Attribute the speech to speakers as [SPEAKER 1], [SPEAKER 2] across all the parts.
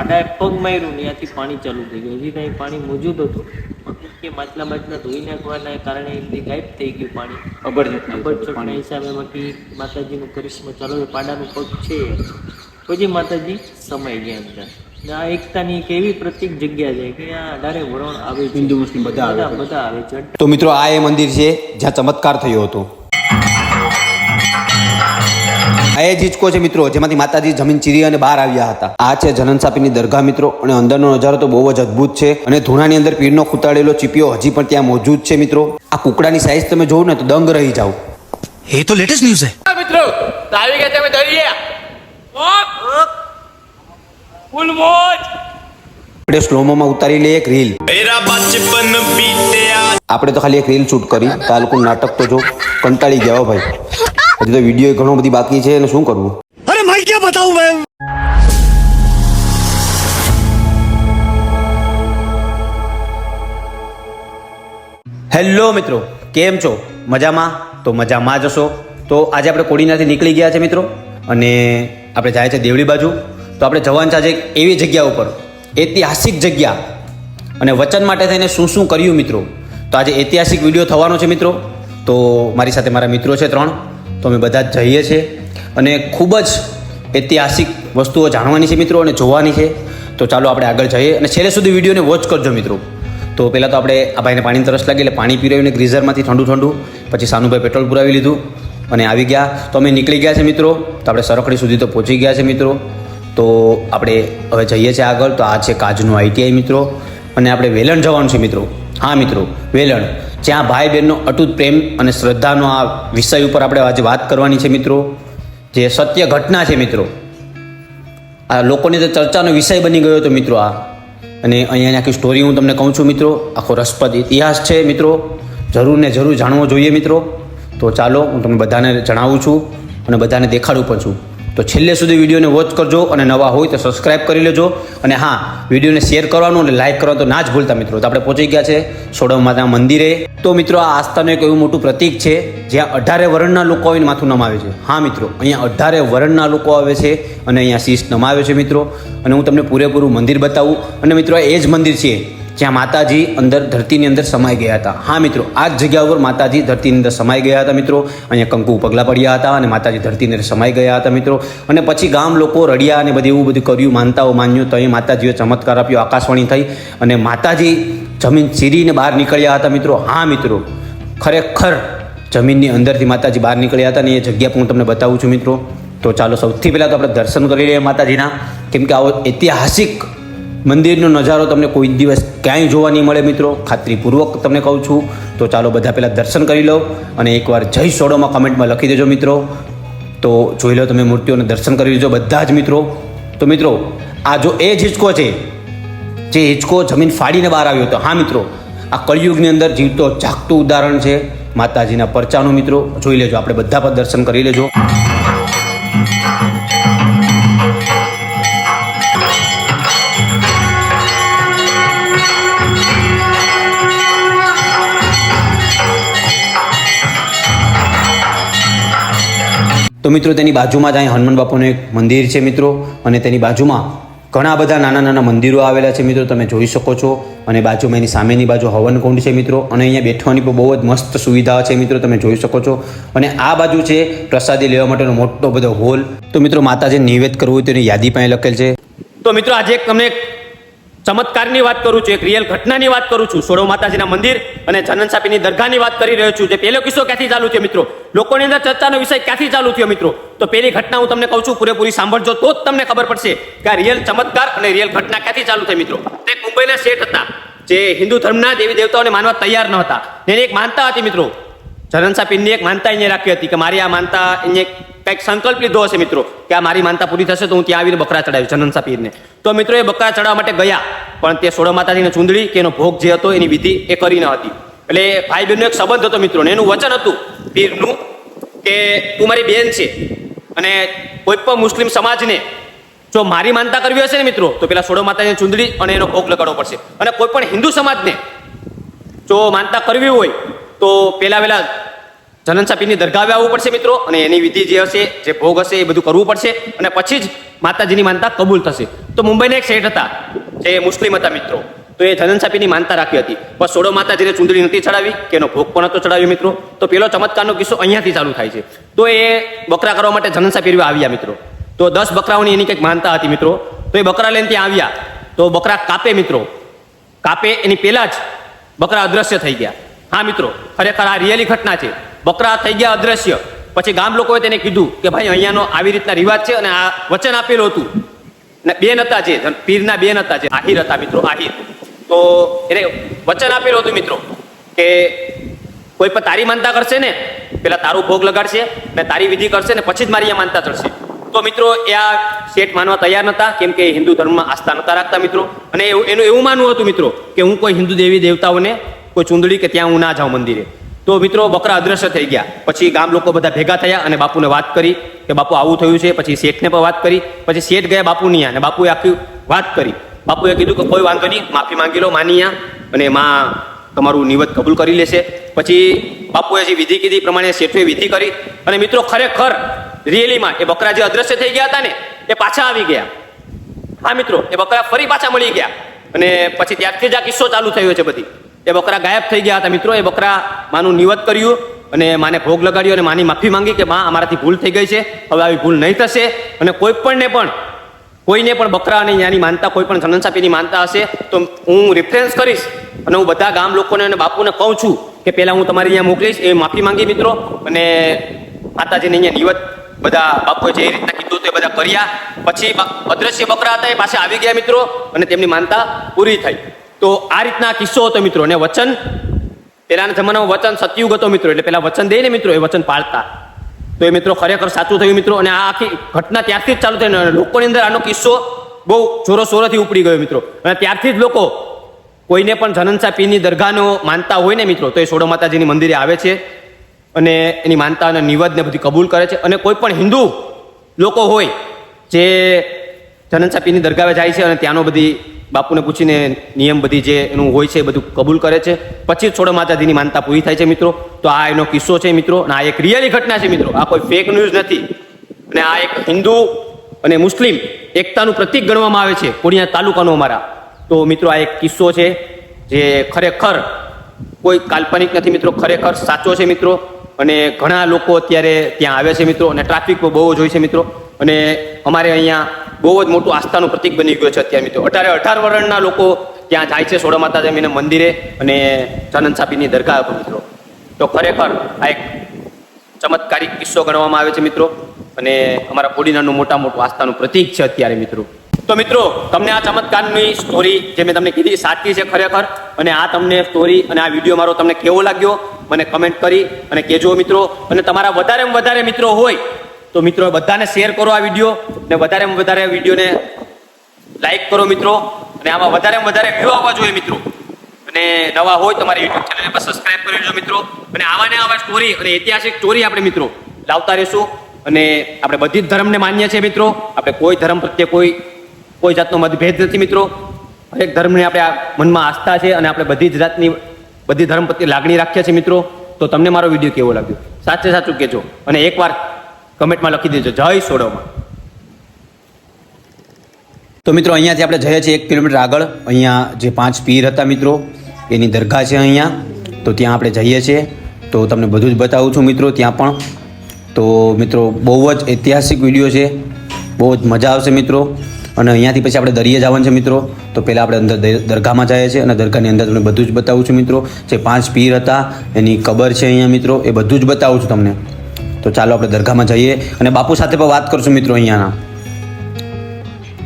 [SPEAKER 1] પાડાએ પગ માર્યું ને ત્યાંથી પાણી ચાલુ થઈ ગયું. હજી ત્યાં પાણી મોજૂદ હતું. કે માટલા માટલા ધોઈ નાખવાના કારણે એમની ગાયબ થઈ ગયું પાણી. અબરચોટના હિસાબે બાકી માતાજીનું કરિશ્મા ચાલુ. પાડાનું પગ છે. પછી માતાજી સમાઈ ગયા અંદર. આ એકતાની એક એવી પ્રતિક જગ્યા છે કે આ અઢારે વરણ આવે છે.
[SPEAKER 2] હિન્દુ મુસ્લિમ બધા આવે
[SPEAKER 1] બધા બધા આવે છે.
[SPEAKER 2] તો મિત્રો આ એ મંદિર છે જ્યાં ચમત્કાર થયો હતો. આ એ છે મિત્રો જેમાંથી માતાજી જમીન ચીરી અને બહાર આવ્યા હતા. આ છે જનનસાપીની દરગાહ મિત્રો અને અંદરનો નજારો તો બહુ જ અદભુત છે. અને ધૂણાની અંદર પીરનો ખૂતાડેલો ચીપિયો હજી પણ ત્યાં મોજૂદ છે મિત્રો. આ કુકડાની સાઈઝ તમે જોવો ને તો દંગ રહી જાવ
[SPEAKER 3] એ તો લેટેસ્ટ ન્યૂઝ છે.
[SPEAKER 4] મિત્રો તો આવી તમે ફૂલ મોજ.
[SPEAKER 2] આપણે સ્લોમોમાં ઉતારી લઈએ એક રીલ. આપણે તો ખાલી એક રીલ શૂટ કરી તાલુકુ નાટક તો જો કંટાળી ગયા ભાઈ. હજી તો વીડિયો ઘણો બધી બાકી છે અને શું કરવું?
[SPEAKER 3] અરે મેં ક્યાં બતાવું મેં
[SPEAKER 2] હેલો મિત્રો કેમ છો? મજામાં? તો મજામાં જ હશો. તો આજે આપણે કોડીનાથી નીકળી ગયા છે મિત્રો અને આપણે જાય છે દેવળી બાજુ. તો આપણે જવાન છે એવી જગ્યા ઉપર ઐતિહાસિક જગ્યા. અને વચન માટે થઈને શું શું કર્યું મિત્રો? તો આજે ઐતિહાસિક વીડિયો થવાનો છે મિત્રો. તો મારી સાથે મારા મિત્રો છે ત્રણ. તો અમે બધા જ જઈએ છીએ. અને ખૂબ જ ઐતિહાસિક વસ્તુઓ જાણવાની છે મિત્રો અને જોવાની છે. તો ચાલો આપણે આગળ જઈએ અને છેલ્લે સુધી વિડીયોને વોચ કરજો મિત્રો. તો પહેલાં તો આપણે આ ભાઈને પાણીની તરસ લાગી એટલે પાણી પીરાવીને ગ્રીઝરમાંથી ઠંડુ ઠંડુ. પછી સાનુભાઈ પેટ્રોલ પુરાવી લીધું અને આવી ગયા. તો અમે નીકળી ગયા છે મિત્રો. તો આપણે સરખડી સુધી તો પહોંચી ગયા છે મિત્રો. તો આપણે હવે જઈએ છીએ આગળ. તો આ છે કાજનું આઈટીઆઈ મિત્રો. અને આપણે વેલણ જવાનું છે મિત્રો. હા મિત્રો, વેલણ. જ્યાં ભાઈ બહેનનો અટૂટ પ્રેમ અને શ્રદ્ધાનો આ વિષય ઉપર આપણે આજે વાત કરવાની છે મિત્રો. જે સત્ય ઘટના છે મિત્રો. આ લોકોની તો ચર્ચાનો વિષય બની ગયો હતો મિત્રો આ. અને અહીંયાની આખી સ્ટોરી હું તમને કહું છું મિત્રો, આખો રસપ્રદ ઇતિહાસ છે મિત્રો. જરૂર ને જરૂર જાણવો જોઈએ મિત્રો. તો ચાલો હું તમને બધાને જણાવું છું અને બધાને દેખાડું પણ છું. તો છેલ્લે સુધી વિડીયોને વોચ કરજો અને નવા હોય તો સબસ્ક્રાઇબ કરી લેજો. અને હા, વિડીયોને શેર કરવાનું અને લાઇક કરવાનું તો ના જ ભૂલતા મિત્રો. તો આપણે પહોંચી ગયા છે સોડમ માતા મંદિરે. તો મિત્રો, આ આસ્થાનું એક એવું મોટું પ્રતીક છે, જ્યાં અઢારે વર્ણના લોકો આવીને માથું નમાવે છે. હા મિત્રો, અહીંયા અઢારે વર્ણના લોકો આવે છે અને અહીંયા શીશ નમાવે છે મિત્રો. અને હું તમને પૂરેપૂરું મંદિર બતાવું. અને મિત્રો એ જ મંદિર છે જ્યાં માતાજી અંદર ધરતીની અંદર સમાઈ ગયા હતા. હા મિત્રો, આ જ જગ્યા ઉપર માતાજી ધરતીની અંદર સમાઈ ગયા હતા મિત્રો. અહીંયા કંકુ પગલા પડ્યા હતા અને માતાજી ધરતીની અંદર સમાઈ ગયા હતા મિત્રો. અને પછી ગામ લોકો રડ્યા અને બધું એવું બધું કર્યું, માનતાઓ માન્યું, તો અહીં માતાજીએ ચમત્કાર આપ્યો, આકાશવાણી થઈ અને માતાજી જમીન ચીરીને બહાર નીકળ્યા હતા મિત્રો. હા મિત્રો, ખરેખર જમીનની અંદરથી માતાજી બહાર નીકળ્યા હતા અને એ જગ્યા પણ હું તમને બતાવું છું મિત્રો. તો ચાલો સૌથી પહેલાં તો આપણે દર્શન કરી લઈએ માતાજીના. કેમ કે આવો ઐતિહાસિક મંદિરનો નજારો તમને કોઈ દિવસ ક્યાંય જોવા નહીં મળે મિત્રો. ખાતરીપૂર્વક તમને કહું છું. તો ચાલો બધા પહેલાં દર્શન કરી લો અને એકવાર જય સોડોમાં કમેન્ટમાં લખી દેજો મિત્રો. તો જોઈ લો તમે મૂર્તિઓને દર્શન કરી લેજો બધા જ મિત્રો. તો મિત્રો, આ જો એ જ હિંચકો છે, જે હિંચકો જમીન ફાડીને બહાર આવ્યો હતો. હા મિત્રો, આ કળિયુગની અંદર જીવતો જાગતું ઉદાહરણ છે માતાજીના પરચાનું મિત્રો. જોઈ લેજો, આપણે બધા પર દર્શન કરી લેજો. તો મિત્રો, તેની બાજુમાં જ અહીં હનુમાન બાપુનું એક મંદિર છે મિત્રો, અને તેની બાજુમાં ઘણા બધા નાના નાના મંદિરો આવેલા છે મિત્રો, તમે જોઈ શકો છો. અને બાજુમાં એની સામેની બાજુ હવનકુંડ છે મિત્રો, અને અહીંયા બેઠવાની પણ બહુ જ મસ્ત સુવિધા છે મિત્રો, તમે જોઈ શકો છો. અને આ બાજુ છે પ્રસાદી લેવા માટેનો મોટો બધો હોલ. તો મિત્રો માતાજી નિવેદ કરવું હોય તેની યાદી પણ લખેલ છે.
[SPEAKER 4] તો મિત્રો, આજે એક તમને ચમત્કારની વાત કરું છું, એક રિયલ ઘટનાની વાત કરું છું. સોડો માતાજીના મંદિર અને જનન સાપીની દરગાહની વાત કરી રહ્યો છું. જે પહેલો કિસ્સો ક્યાંથી ચાલુ થયો મિત્રો? લોકોની અંદર ચર્ચાનો વિષય ક્યાંથી ચાલુ થયો મિત્રો? તો પહેલી ઘટના હું તમને કહું છું, પૂરેપૂરી સાંભળજો તો જ તમને ખબર પડશે કે આ રિયલ ચમત્કાર અને રિયલ ઘટના ક્યાંથી ચાલુ થઈ મિત્રો? તે મુંબઈના શેઠ હતા, જે હિન્દુ ધર્મના દેવી દેવતાઓને માનવા તૈયાર ન હતા. એની એક માનતા હતી મિત્રો જનન સાપીની એક માનતા અહીંયા રાખી હતી કે મારી આ માનતા, એને કંઈક સંકલ્પ લીધો હશે મિત્રો, કે આ મારી માનતા પૂરી થશે તો હું ત્યાં આવીને બકરા ચડાવ્યું જનન સાપીરને તો મિત્રો એ બકરા ચડાવવા માટે ગયા, પણ તે સોડા માતાજીને ચૂંદડી કે એનો ભોગ જે હતો એની વિધિ એ કરી ન હતી. એટલે ભાઈ બહેનનો એક સંબંધ હતો મિત્રો એનું વચન હતું પીરનું કે તું મારી બેન છે, અને કોઈ પણ મુસ્લિમ સમાજને જો મારી માનતા કરવી હશે ને મિત્રો, તો પેલા સોડો માતાની ચૂંદડી અને એનો ભોગ લગાડવો પડશે. અને કોઈ પણ હિન્દુ સમાજને જો માનતા કરવી હોય તો પહેલા વહેલા
[SPEAKER 2] જનન સાપીની દરગાવે આવવું પડશે મિત્રો, અને એની વિધિ જે હશે, જે ભોગ હશે, એ બધું કરવું પડશે, અને પછી જ માતાજીની માનતા કબૂલ થશે. તો મુંબઈના એક શેઠ હતા, જે મુસ્લિમ હતા મિત્રો, તો એ જનન સાપીની માનતા રાખી હતી. પણ સોડો માતાજીને ચૂંદડી નથી ચડાવી, કે એનો ભોગ પણ નહોતો ચડાવ્યો મિત્રો. તો પેલો ચમત્કારનો કિસ્સો અહીંયાથી ચાલુ થાય છે. તો એ બકરા કરવા માટે જનન સાપી આવ્યા મિત્રો. તો દસ બકરાઓની એની કંઈક માનતા હતી મિત્રો. તો એ બકરા લઈને ત્યાં આવ્યા. તો બકરા કાપે મિત્રો. કાપે એની પહેલાં જ બકરા અદ્રશ્ય થઈ ગયા. હા, મિત્રો, ખરેખર આ રિયલી ઘટના છે. બકરા થઈ ગયા અદ્રશ્ય. પછી ગામ લોકોએ તેને કીધું કે ભાઈ, અહીંયાનો આવી રીતના રિવાજ છે અને આ વચન આપેલું હતું. ને બેન હતા જે પીરના બેન હતા જે, આહિર હતા મિત્રો, આહિર. તો એને વચન આપેલું હતું મિત્રો, કે કોઈ પણ તારી માનતા કરશે ને, પેલા તારું ભોગ લગાડશે ને તારી વિધિ કરશે ને પછી જ મારી માનતા ચડશે. તો મિત્રો, એ આ શેઠ માનવા તૈયાર નતા, કેમ કે હિન્દુ ધર્મમાં આસ્થા નતા રાખતા મિત્રો. અને એનું એવું માનવું હતું મિત્રો, કે હું કોઈ હિન્દુ દેવી દેવતાઓને કોઈ ચૂંદડી કે ત્યાં હું ના જાઉં મંદિરે. તો મિત્રો બકરા અદ્રશ્ય થઈ ગયા. પછી ગામ લોકો બધા ભેગા થયા અને બાપુને વાત કરી કે બાપુ આવું થયું છે. પછી શેઠને પણ વાત કરી. પછી શેઠ ગયા બાપુની અને બાપુએ આખી વાત કરી. બાપુએ કીધું કે કોઈ વાંધો નહીં, માફી માંગી લો માની અને માં તમારું નિવત કબૂલ કરી લેશે. પછી બાપુએ જે વિધિ કીધી પ્રમાણે શેઠુએ વિધિ કરી. અને મિત્રો ખરેખર, રિયલીમાં એ બકરા જે અદ્રશ્ય થઈ ગયા હતા ને, એ પાછા આવી ગયા. હા મિત્રો, એ બકરા ફરી પાછા મળી ગયા. અને પછી ત્યારથી જ આ કિસ્સો ચાલુ થયો છે બધી. એ બકરા ગાયબ થઈ ગયા હતા. મિત્રો, એ બકરા માનું નિવત કર્યું અને માને ભોગ લગાડ્યો અને માની માફી માંગી કે માં, અમારાથી ભૂલ થઈ ગઈ છે. હવે આવી ભૂલ નહીં થશે અને કોઈ પણને પણ, કોઈને પણ બકરા અને યાની માનતા, કોઈ પણ જનનસાપીની માનતા હશે, તો હું રિફરન્સ કરીશ અને હું બધા ગામ લોકોને અને બાપુને કહું છું કે પહેલાં હું તમારી અહીંયા મોકલીશ. એ માફી માંગી મિત્રો અને માતાજીને અહીંયા નિવત બધા બાપુએ જે રીતના કીધું તે બધા કર્યા. પછી અદ્રશ્ય બકરા હતા એ પાસે આવી ગયા મિત્રો અને તેમની માનતા પૂરી થઈ. તો આ રીતના કિસ્સો હતો મિત્રો. અને વચન, પહેલાના જમાનામાં વચન સતયુગ હતો મિત્રો. એટલે પેલા વચન દે ને મિત્રો એ વચન પાળતા. તો એ મિત્રો ખરેખર સાચું થયું મિત્રો. અને આ આખી ઘટના ત્યારથી જ ચાલુ થઈ લોકોની અંદર આનો કિસ્સો બહુ જોરો ઉપડી ગયો મિત્રો. અને ત્યારથી જ લોકો કોઈને પણ જનનસા પીરની દરગાહનો માનતા હોય ને મિત્રો, તો એ સોડો માતાજીની મંદિરે આવે છે. અને એની માનતા અને નિવેદને બધી કબૂલ કરે છે. અને કોઈ પણ હિન્દુ લોકો હોય, જે જનનસા સાપીની દરગાહે જાય છે અને ત્યાંનો બધી બાપુને પૂછીને નિયમ બધી જે એનું હોય છે એ બધું કબૂલ કરે છે. પછી છોડો માતાજીની માનતા પૂરી થાય છે મિત્રો. તો આ એનો કિસ્સો છે મિત્રો અને આ એક રિયલી ઘટના છે મિત્રો. આ કોઈ ફેક ન્યૂઝ નથી. અને આ એક હિન્દુ અને મુસ્લિમ એકતાનું પ્રતીક ગણવામાં આવે છે પૂર્ણિયા તાલુકાનો અમારા. તો મિત્રો આ એક કિસ્સો છે જે ખરેખર કોઈ કાલ્પનિક નથી મિત્રો, ખરેખર સાચો છે મિત્રો. અને ઘણા લોકો અત્યારે ત્યાં આવે છે મિત્રો અને ટ્રાફિક બહુ જ હોય છે મિત્રો. અને અમારે અહીંયા બહુ જ મોટું આસ્થાનું પ્રતિક બની ગયું છે અત્યારે મિત્રો. અઢારે અઢાર વર્ણના લોકો ત્યાં જાય છે સોડા માતા જમીને મંદિરે અને ચાનંદ સાપીની દરગાહ પર મિત્રો. તો ખરેખર આ એક ચમત્કારિક કિસ્સો ગણવામાં આવે છે મિત્રો અને અમારા પોડીનાનું મોટા મોટું આસ્થાનું પ્રતીક છે અત્યારે મિત્રો. તો મિત્રો, તમને આ ચમત્કારની સ્ટોરી જે મેં તમને કીધી સાચી છે ખરેખર અને આ તમને સ્ટોરી અને આ વીડિયો મારો તમને કેવો લાગ્યો, મને કમેન્ટ કરી અને કહેજો મિત્રો. અને તમારા વધારેમાં વધારે મિત્રો હોય તો મિત્રો, બધાને શેર કરો આ વીડિયો ને વધારેમાં વધારે વિડીયોને લાઈક કરો મિત્રો. અને આમાં વધારેમાં વધારે વ્યૂ આવવા જોઈએ મિત્રો. અને નવા હોય તમારી યુટ્યુબ ચેનલને પણ સબસ્ક્રાઇબ કરી લેજો મિત્રો. અને આવા ને આવા સ્ટોરી અને ઐતિહાસિક સ્ટોરી આપણે મિત્રો લાવતા રહીશું. અને આપણે બધી જ ધર્મને માન્ય છે મિત્રો. આપણે કોઈ ધર્મ પ્રત્યે કોઈ કોઈ જાતનો મતભેદ નથી મિત્રો. હરેક ધર્મને આપણે મનમાં આસ્થા છે અને આપણે બધી જ જાતની, બધી ધર્મ પ્રત્યે લાગણી રાખીએ છીએ મિત્રો. તો તમને મારો વીડિયો કેવો લાગ્યો? સાચે સાચું કહેજો. અને એકવાર કમેન્ટમાં લખી દેજો. જય સોડોમાં.
[SPEAKER 5] તો મિત્રો, અહીંયાથી આપણે જઈએ છીએ એક કિલોમીટર આગળ. અહીંયા જે પાંચ પીર હતા મિત્રો, એની દરગાહ છે અહીંયા. તો ત્યાં આપણે જઈએ છીએ. તો તમને બધું જ બતાવું છું મિત્રો ત્યાં પણ. તો મિત્રો, બહુ જ ઐતિહાસિક વીડિયો છે. બહુ જ મજા આવશે મિત્રો. અને અહીંયાથી પછી આપણે દરિયે જવાનું છે મિત્રો. તો પહેલાં આપણે અંદર દર- દરગાહમાં જઈએ છીએ અને દરગાહની અંદર તમને બધું જ બતાવું છું મિત્રો. જે પાંચ પીર હતા, એની કબર છે અહીંયા મિત્રો, એ બધું જ બતાવું છું તમને. તો ચાલો આપણે દરગાહમાં જઈએ અને બાપુ સાથે પણ વાત કરશું મિત્રો અહીંયાના.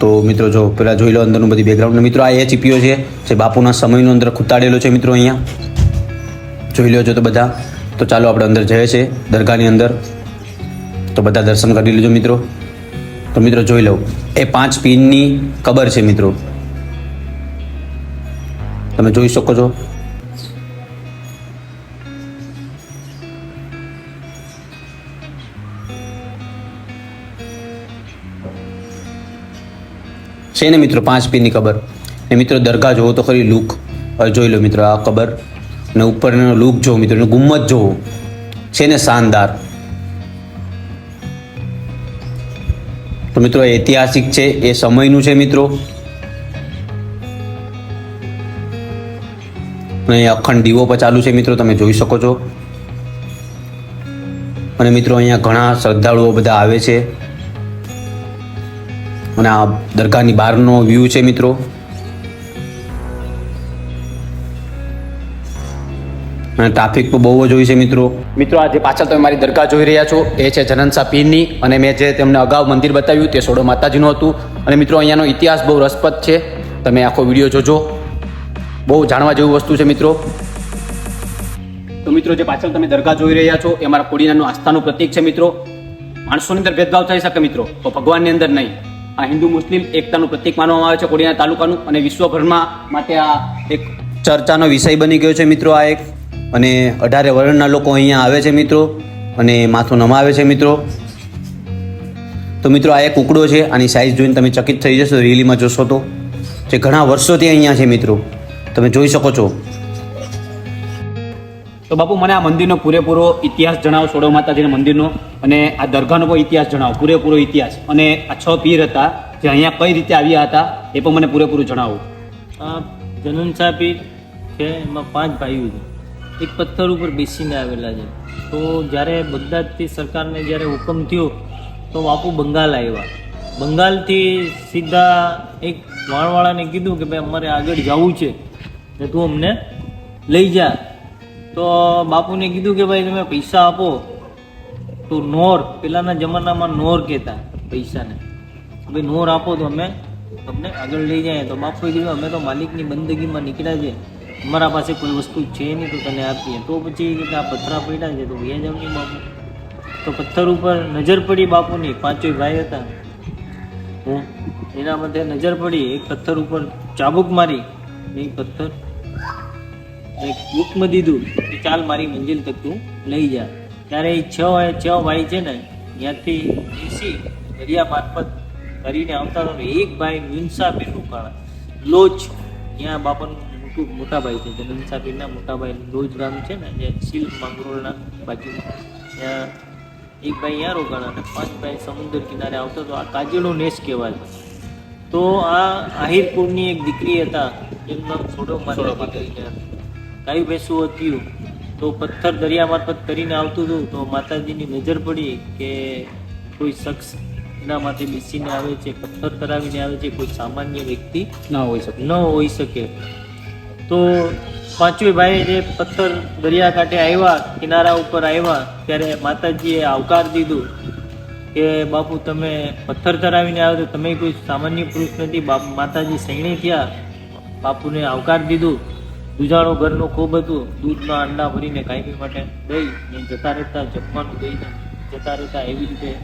[SPEAKER 5] તો મિત્રો જો પહેલાં જોઈ લો અંદરનું બધી બેકગ્રાઉન્ડ મિત્રો આ એ ચીપીઓ છે, જે બાપુના સમયનો અંદર ખૂતાડેલો છે મિત્રો અહીંયા. જોઈ લો છો તો બધા. તો ચાલો આપણે અંદર જઈએ છે દરગાહની અંદર. તો બધા દર્શન કરી લેજો મિત્રો. તો મિત્રો જોઈ લો, એ પાંચ પીનની કબર છે મિત્રો. તમે જોઈ શકો છો. છે ને મિત્રો પાંચ પીરની કબર ને મિત્રો દરગાહ જોવો તો ખરી લુક. જોઈ લો મિત્રો આ કબર ને ઉપરનો લુક જોવો મિત્રો એનો ગુમ્મત જોવો.
[SPEAKER 2] છે ને શાનદાર. તો મિત્રો ઐતિહાસિક છે, એ સમયનું છે મિત્રો. અને અખંડ દીવો પર ચાલુ છે મિત્રો, તમે જોઈ શકો છો. અને મિત્રો અહીંયા ઘણા શ્રદ્ધાળુઓ બધા આવે છે. અને આ દરગાહની બહારનો વ્યૂ છે મિત્રો. અને ટ્રાફિક પણ બહુ જ હોય છે મિત્રો. મિત્રો આ જે પાછળ તમે મારી દરગાહ જોઈ રહ્યા છો. એ છે જનનસા પીરની અને મેં જે તમને અગાઉ મંદિર બતાવ્યું તે સોડો માતાજીનું હતું. અને મિત્રો, અહીંયાનો ઇતિહાસ બહુ રસપ્રદ છે. તમે આખો વીડિયો જોજો. બહુ જાણવા જેવું વસ્તુ છે મિત્રો. તો મિત્રો, જે પાછળ તમે દરગાહ જોઈ રહ્યા છો, એ મારા કોડીનાનું આસ્થાનું પ્રતીક છે મિત્રો. માણસોની અંદર ભેદભાવ થઈ શકે મિત્રો, તો ભગવાનની અંદર નહીં. આ હિન્દુ મુસ્લિમ એકતાનું પ્રતીક માનવામાં આવે છે કોડીના તાલુકાનું અને વિશ્વભરમાં માટે આ એક ચર્ચાનો વિષય બની ગયો છે મિત્રો આ એક. અને અઢારે વર્ણના લોકો અહીંયા આવે છે મિત્રો અને માથું નમાવે છે મિત્રો. તો મિત્રો આ એક કુકડો છે, આની સાઇઝ જોઈને તમે ચકિત થઈ જશો, રીલીમાં જોશો તો. જે ઘણા વર્ષોથી અહીંયા છે મિત્રો. તમે જોઈ શકો છો. તો બાપુ, મને આ મંદિરનો પૂરેપૂરો ઇતિહાસ જણાવો સોડો માતાજીના મંદિરનો, અને આ દરગાહનો પણ ઇતિહાસ જણાવો, પૂરેપૂરો ઇતિહાસ. અને આ છ પીર હતા, જે અહીંયા કઈ રીતે આવ્યા હતા, એ પણ મને પૂરેપૂરું જણાવો.
[SPEAKER 1] આ જનનસા પીર છે, એમાં પાંચ ભાઈઓ છે. એક પથ્થર ઉપર બેસીને આવેલા છે. તો જ્યારે બગદાદથી સરકારને જ્યારે હુકમ થયો, તો બાપુ બંગાળ આવ્યા. બંગાળથી સીધા એક વાણવાળાને કીધું કે, ભાઈ, અમારે આગળ જવું છે. ને તું અમને લઈ જા. તો બાપુને કીધું કે ભાઈ, તમે પૈસા આપો. તો નોર, પેલાના જમાનામાં નોર કહેતા પૈસાને. ભાઈ નોર આપો તો અમે તમને આગળ લઈ જાય. તો બાપુએ કીધું, અમે તો માલિકની બંદગીમાં નીકળ્યા છે. અમારા પાસે કોઈ વસ્તુ છે નહીં તો તને આપીએ. તો પછી આ પથરા પડ્યા છે, તો વ્યા જાવ નહીં બાપુ. તો પથ્થર ઉપર નજર પડી બાપુની, પાંચોય ભાઈ હતા. હું એના માટે નજર પડી, એક પથ્થર ઉપર ચાબુક મારી એક પથ્થર બુકમાં દીધું કે ચાલ મારી મંજિલ તક તું લઈ જા. ત્યારે એ છ છ ભાઈ છે ને ત્યાંથી બેસી દરિયા મારફત કરીને આવતા હતા એક ભાઈ મ્યુન્સાફીર રોકાણા લોચ ત્યાં બાપાનું મોટું મોટા ભાઈ છે જે પીરના મોટા ભાઈ લોજ ગામ છે ને જે સીલ માંગરોળના બાજુમાં ત્યાં એક ભાઈ ત્યાં રોકાણા અને પાંચ ભાઈ સમુદ્ર કિનારે આવતો તો આ કાજેલો નેસ કહેવાય. તો આ આહિરપુરની એક દીકરી હતા એમનું નામ સોડો માતા. ગાયું ભેંસું હતું તો પથ્થર દરિયા મારફત કરીને આવતું હતું તો માતાજીની નજર પડી કે કોઈ શખ્સ એના માટે બેસીને આવે છે પથ્થર તરાવીને આવે છે કોઈ સામાન્ય વ્યક્તિ
[SPEAKER 2] ના હોઈ શકે.
[SPEAKER 1] ન હોઈ શકે. તો પાંચવે ભાઈ જે પથ્થર દરિયા કાંઠે આવ્યા કિનારા ઉપર આવ્યા ત્યારે માતાજીએ આવકાર દીધું કે બાપુ તમે પથ્થર તરાવીને આવ્યો તો તમે કોઈ સામાન્ય પુરુષ નથી. બાપ માતાજી સૈણી થયા બાપુને આવકાર દીધું. દુજાણો ઘરનું ખૂબ હતું. દૂધના અંડા ભરીને કાયમી માટે દઈ ને જતા રહેતા જમવાનું દઈને જતા રહેતા એવી રીતે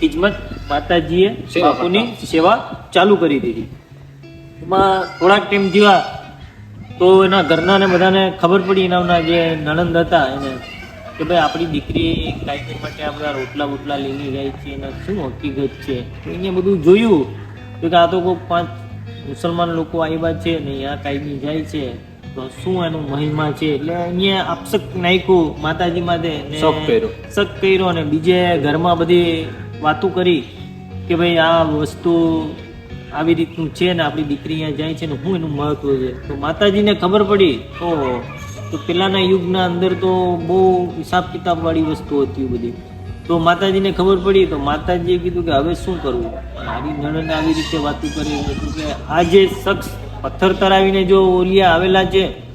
[SPEAKER 1] ખિજમત માતાજીએ
[SPEAKER 2] સેવા
[SPEAKER 1] બાપુની સેવા ચાલુ કરી દીધી. એમાં થોડાક ટાઈમ જેવા તો એના ઘરના ને બધાને ખબર પડી એના જે નણંદ હતા એને કે ભાઈ આપણી દીકરી કાયમી માટે આ બધા રોટલા બોટલા લઈને જાય છે એના શું હકીકત છે? તો એને બધું જોયું. તો કે આ તો કોઈ પાંચ મુસલમાન લોકો આવ્યા છે ને અહીંયા કાયમી જાય છે. તો શું એનું મહિમા છે? એટલે અહીંયા આપસક નાખ્યું માતાજી માટે
[SPEAKER 2] શક કર્યો.
[SPEAKER 1] શક કર્યો અને બીજે ઘરમાં બધી વાતો કરી કે ભાઈ આ વસ્તુ આવી રીતનું છે ને આપણી દીકરી અહીંયા જાય છે ને શું એનું મહત્વ છે? તો માતાજીને ખબર પડી. તો તો પેલાના યુગના અંદર તો બહુ હિસાબ કિતાબવાળી વસ્તુ હતી બધી. તો માતાજીને ખબર પડી તો માતાજીએ કીધું કે હવે શું કરવું? મારી નણંદ આવી રીતે વાતો કરી કે આ જે શખ્સ પથ્થર તરાવીને જો ઓલિયા આવેલા છે,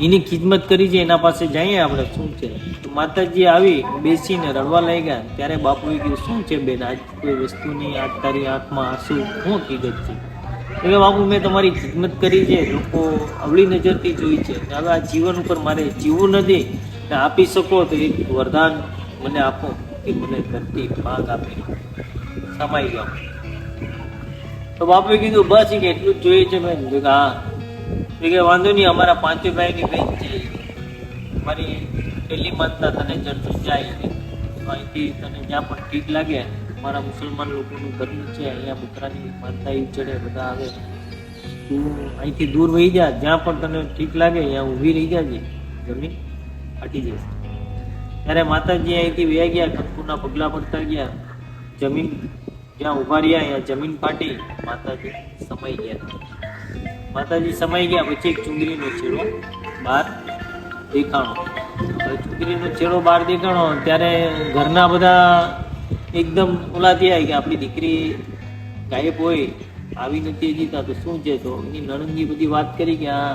[SPEAKER 1] એની ખિદમત કરી છે, એના પાસે જઈએ આપણે. શું છે? માતાજી આવી, બેસીને રડવા લઈ ગયા ત્યારે બાપુએ કીધું, શું છે બેન? આજ કોઈ વસ્તુની આજ તારી આંખમાં આંસુ શું હકીકત છે? એટલે બાપુ, મેં તમારી ખિદમત કરી છે. લોકો અવળી નજરથી જોઈ છે. હવે આ જીવન ઉપર મારે જીવવું નથી, ને આપી શકો તો એક વરદાન મને આપો, કે મને ધરતી ભાગ આપે સમાઈ જાઓ. તો બાપુએ કીધું, બસ કે એટલું જ જોઈએ છે બેન. કીધું, હા. તો કે વાંધો નહીં, અમારા પાંચે ભાઈની બેન છે. મારી પહેલી માનતા તને જડતું જાય અહીંથી તને જ્યાં પણ ઠીક લાગે, મારા મુસલમાન લોકોનું ઘરનું છે, અહીંયા બકરાની માનતા એ ચડે બધા આવે. તું અહીંથી દૂર વહી જા, જ્યાં પણ તને ઠીક લાગે ત્યાં ઊભી રહી જાજે. જમીન હટી જશે. ત્યારે માતાજી અહીંથી વ્યા ગયા કંકુના પગલાં પડતા ગયા. જમીન જ્યાં ઊભા રહ્યા ત્યાં જમીન ફાટી, માતાજી સમાઈ ગયા. માતાજી સમાઈ ગયા, પછી એક ચુંદડીનો છેડો બહાર દેખાણો. હવે ચુંદડીનો છેડો બહાર દેખાણો, ત્યારે ઘરના બધા એકદમ ઓલા થયા કે આપણી દીકરી ગાયબ હોય, આવી નથી જીતા તો શું છે? તો એની નણંદની બધી વાત કરી કે આ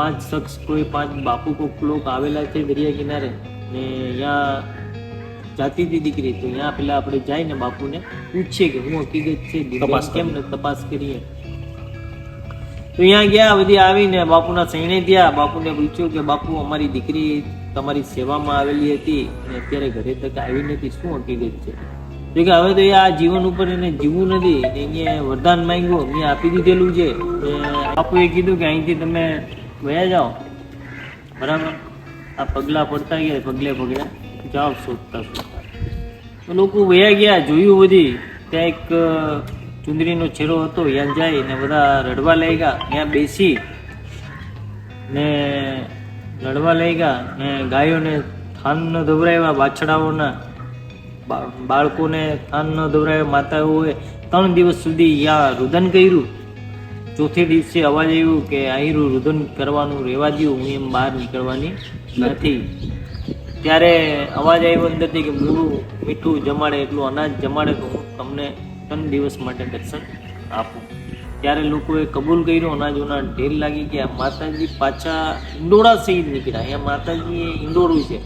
[SPEAKER 1] પાંચ શખ્સ કોઈ પાંચ બાપુ કોક લોક આવેલા છે દરિયા કિનારે, ને અહીંયા જાતી હતી દીકરી તો અહીંયા પેલા આપણે જઈને બાપુને પૂછીએ કે હું હકીકત છે કેમ ને તપાસ કરીએ? તો અહીંયા ગયા બધી આવીને બાપુના સૈણે થયા બાપુને પૂછ્યું કે બાપુ અમારી દીકરી તમારી સેવામાં આવેલી હતી અને અત્યારે ઘરે તક આવી નથી. શું હકીકત છે? તો કે હવે તો એ આ જીવન ઉપર એને જીવવું નથી. એને વરદાન માંગ્યું. મેં આપી દીધેલું છે. બાપુએ કીધું કે અહીંથી તમે વયા જાઓ. બરાબર? આ પગલા પડતા ગયા પગલે પગલે. જાઓ શોધતા શોધતા. લોકો વયા ગયા, જોયું બધી. ત્યાં એક ચુંદરીનો છેરો હતો, ત્યાં જાય ને બધા રડવા લાગ્યા, ત્યાં બેસી ને લડવા લાગ્યા ને ગાયોને થાન ન ધવરાવ્યા બાછડાઓના બાળકોને થાન ન ધવરાવ્યા માતાઓએ ત્રણ દિવસ સુધી યા રુદન કર્યું. ચોથે દિવસે અવાજ આવ્યું કે આયરું રુદન કરવાનું રહેવા દઉં હું એમ બહાર નીકળવાની નથી. ત્યારે અવાજ આવ્યો અંદરથી કે મૂળું મીઠું જમાડે એટલું અનાજ જમાડે તો હું તમને ત્રણ દિવસ માટે દર્શન આપું. ત્યારે લોકોએ કબૂલ કર્યું અનાજોના ઢેર લાગી ગયા. માતાજી પાછા ઈંડોળા સહિત નીકળ્યા. અહીંયા માતાજી એ ઈંડોળું છે.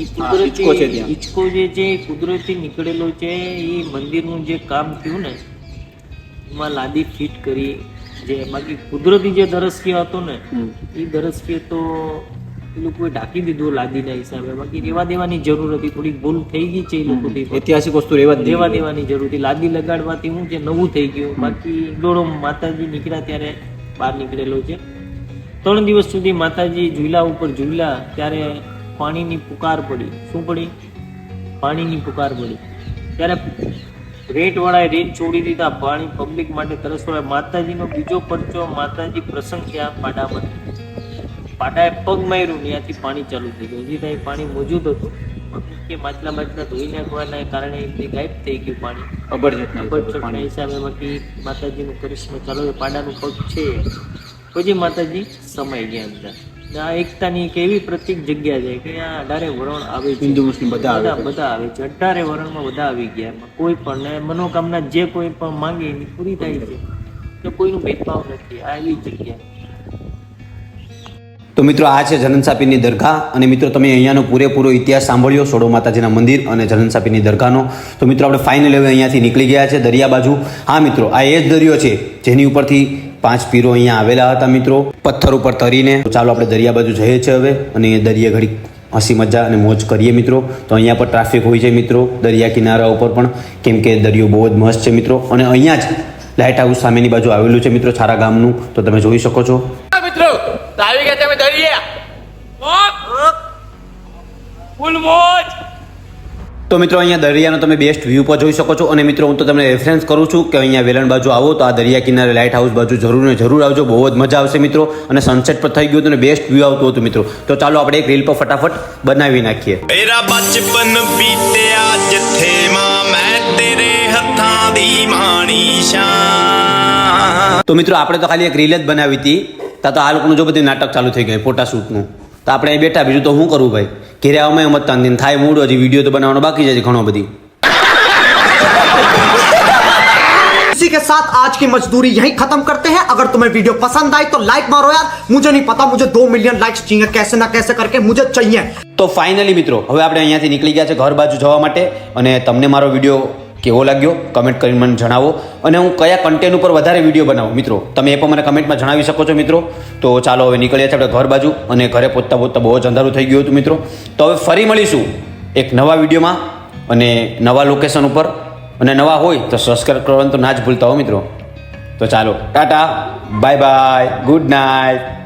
[SPEAKER 1] એ કુદરતી હિંચકો જે છે એ કુદરતી નીકળેલો છે એ મંદિરનું જે કામ થયું ને એમાં લાદી ફિટ કરી જે બાકી કુદરતી જે ધરસ્ય હતો ને એ ધરસ્ય તો એ લોકોએ ઢાંકી દીધું લાદીના હિસાબે બાકી રેવા દેવાની જરૂર હતી. થોડીક ભૂલ થઈ ગઈ છે એ લોકોથી
[SPEAKER 2] ઐતિહાસિક વસ્તુ રહેવા દેવા
[SPEAKER 1] રેવા દેવાની જરૂર હતી. લાદી લગાડવાથી શું છે? નવું થઈ ગયું. બાકી ડોળો માતાજી નીકળ્યા ત્યારે બહાર નીકળેલો છે. ત્રણ દિવસ સુધી માતાજી ઝૂલા ઉપર ઝૂલા ત્યારે પાણીની પુકાર પડી. શું પડી? પાણીની પુકાર પડી. ત્યારે રેટવાળાએ રેટ છોડી દીધા. પાણી પબ્લિક માટે તરસવાળા માતાજીનો બીજો પરચો માતાજી પ્રસંગ પાડામાં. પાડાએ પગ માર્યું ને ત્યાંથી પાણી ચાલુ થઈ ગયું. હજી ત્યાં પાણી મોજૂદ હતું. કે માટલા માટલા ધોઈ નાખવાના કારણે એમથી ગાયબ થઈ ગયું પાણી. અબરચટના હિસાબે બાકી માતાજીનું કરિશ્મા ચાલુ પાડાનું પગ છે. પછી માતાજી સમાઈ ગયા અંદર. આ એકતાની એક એવી પ્રતિક જગ્યા છે કે આ અઢારે વરણ આવે છે.
[SPEAKER 2] હિન્દુ મુસ્લિમ બધા આવે
[SPEAKER 1] બધા બધા આવે છે. અઢારે વરણમાં બધા આવી ગયા. કોઈ પણ મનોકામના જે કોઈ પણ માંગે એની પૂરી થાય છે. તો કોઈનું ભેદભાવ નથી. આ એવી જગ્યા.
[SPEAKER 2] તો મિત્રો આ છે જનનસાપીની દરગાહ અને મિત્રો તમે અહીંયાનો પૂરેપૂરો ઇતિહાસ સાંભળ્યો સોડો માતાજીના મંદિર અને જનનસાપીની દરગાહનો. તો મિત્રો આપણે ફાઇનલ હવે અહીંયાથી નીકળી ગયા છે દરિયા બાજુ. હા મિત્રો, આ એ જ દરિયો છે જેની ઉપરથી પાંચ પીરો અહીંયા આવેલા હતા મિત્રો. પથ્થર ઉપર તરીને. ચાલો આપણે દરિયા બાજુ જઈએ છીએ હવે અને દરિયા ઘડી હસી મજા અને મોજ કરીએ મિત્રો. તો અહીંયા પર ટ્રાફિક હોય છે મિત્રો, દરિયા કિનારા ઉપર પણ. કેમ કે દરિયો બહુ જ મસ્ત છે મિત્રો. અને અહીંયા જ લાઇટ હાઉસ સામેની બાજુ આવેલું છે મિત્રો, છારા ગામનું. તો તમે જોઈ શકો છો.
[SPEAKER 4] તો ગયા તમે દરિયા. ફૂલ મોજ.
[SPEAKER 2] તો મિત્રો અહીંયા દરિયાનો તમે બેસ્ટ વ્યૂ પર જોઈ શકો છો. અને મિત્રો હું તો તમને રેફરન્સ કરું છું કે અહીંયા વેલણ બાજુ આવો તો આ દરિયા કિનારે લાઇટ હાઉસ બાજુ જરૂર ને જરૂર આવજો. બહુ જ મજા આવશે મિત્રો. અને સનસેટ પર થઈ ગયું હતું અને બેસ્ટ વ્યૂ આવતું હતું મિત્રો. તો ચાલો આપણે એક રીલ પર ફટાફટ બનાવી નાખીએ.
[SPEAKER 3] મેરા બચપન પીતે આજ થે માં મેં તેરે હથાં દી માણી શાન.
[SPEAKER 2] તો મિત્રો આપણે તો ખાલી એક રીલ જ બનાવી હતી તા તો આ લોકોનું જો બધું નાટક ચાલુ થઈ ગયું ફોટા શૂટનું તો આપણે અહીં બેઠા બીજું તો શું કરવું ભાઈ ઘેરે આવવામાં એમ જ તાંદીને થાય મૂડ હજી વિડીયો તો બનાવવાનો બાકી છે હજી ઘણો બધી
[SPEAKER 6] इसी के साथ आज की मजदूरी यही खत्म करते हैं अगर तुम्हें वीडियो पसंद आई तो लाइक मारो यार मुझे नहीं पता मुझे दो मिलियन लाइक्स चाहिए कैसे ना कैसे करके मुझे चाहिए
[SPEAKER 2] તો ફાઇનલી મિત્રો હવે આપણે અહીંયાથી નીકળી ગયા છે ઘર બાજુ જવા માટે અને તમને મારો વિડીયો કેવો લાગ્યો? કમેન્ટ કરીને મને જણાવો. અને હું કયા કન્ટેન્ટ ઉપર વધારે વીડિયો બનાવું? મિત્રો, તમે એ પણ મને કમેન્ટમાં જણાવી શકો છો, મિત્રો. તો ચાલો હવે નીકળ્યા છે આપણે ઘર બાજુ અને ઘરે પહોંચતા પહોંચતા બહુ જ અંધારું થઈ ગયું હતું, મિત્રો. તો હવે ફરી મળીશું એક નવા વિડીયોમાં અને નવા લોકેશન ઉપર. અને નવા હોય તો સબસ્ક્રાઈબ કરવાનું તો ના જ ભૂલતા હો, મિત્રો. તો ચાલો, tata. Bye bye good night